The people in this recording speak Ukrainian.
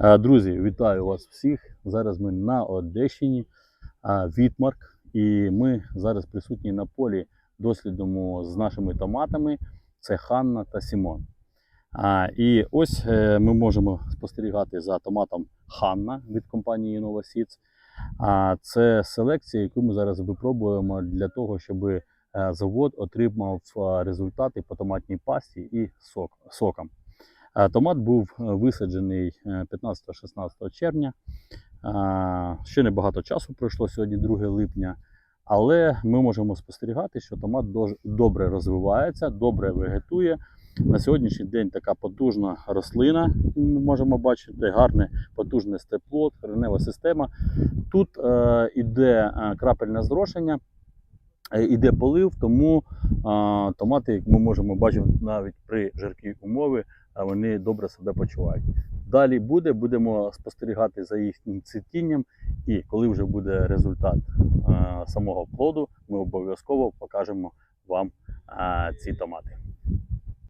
Е, Друзі, вітаю вас всіх. Зараз ми на Одещині, е, Вітмарк, і ми зараз присутні на полі дослідимо з нашими томатами. Це Ханна та Сімон. І ось е, ми можемо спостерігати за томатом Ханна від компанії Nova Seeds. А це селекція, яку ми зараз випробуємо для того, щоб е, завод отримав е, результати по томатній пасті і сок, сокам. Томат був е, висаджений е, 15-16 червня. Е, Ще небагато часу пройшло сьогодні, 2 липня. Але ми можемо спостерігати, що томат добре розвивається, добре вегетує. На сьогоднішній день така потужна рослина, ми можемо бачити, гарне потужне степло, коренева система. Тут е, іде е, крапельне зрошення, іде полив, тому е, томати, як ми можемо бачити, навіть при жаркій умові, а вони добре себе почувають. Далі буде, будемо спостерігати за їхнім цвітінням, і коли вже буде результат е, самого плоду, ми обов'язково покажемо вам е, ці томати.